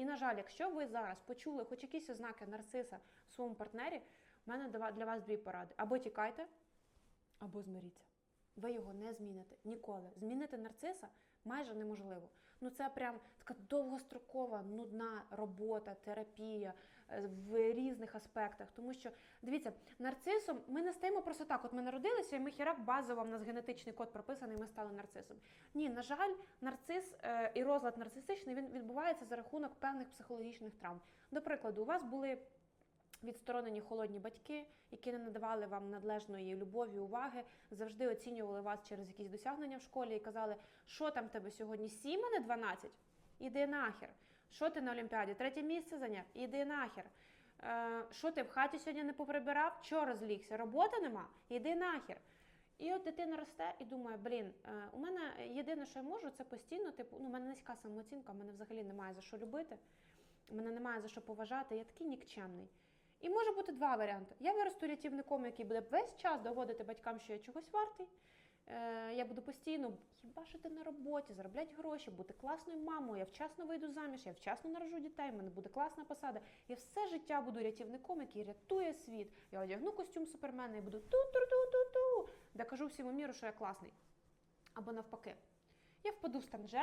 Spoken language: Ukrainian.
І, на жаль, якщо ви зараз почули хоч якісь ознаки нарциса в своєму партнері, в мене для вас дві поради: або тікайте, або змиріться. Ви його не зміните ніколи. Змінити нарциса майже неможливо. Ну це прям така довгострокова, нудна робота, терапія е, в різних аспектах. Тому що дивіться, нарцисом ми не стаємо просто так. От ми народилися, і ми хірак базово, в нас генетичний код прописаний, ми стали нарцисом. Ні, на жаль, нарцис е, і розлад нарцисичний він відбувається за рахунок певних психологічних травм. До прикладу, у вас були відсторонені холодні батьки, які не надавали вам належної любові, уваги, завжди оцінювали вас через якісь досягнення в школі і казали, що там тебе сьогодні 7, а не 12? Іди нахер. Що ти на Олімпіаді? Третє місце зайняв? Іди нахер. Е, Що ти в хаті сьогодні не поприбирав? Чого розлігся? Роботи нема? Іди нахер. І от дитина росте і думає, блін, е, у мене єдине, що я можу, це постійно, типу, ну, у мене низька самооцінка, у мене взагалі немає за що любити, мене немає за що поважати, я такий нікчемний. І може бути два варіанти. Я виросту рятівником, який буде весь час доводити батькам, що я чогось вартий. Е, Я буду постійно їбашити на роботі, заробляти гроші, бути класною мамою. Я вчасно вийду заміж, я вчасно народжу дітей, в мене буде класна посада. Я все життя буду рятівником, який рятує світ. Я одягну костюм супермена і буду ту-ту-ту-ту-ту, де кажу всьому міру, що я класний. Або навпаки. Я впаду в стан жертви.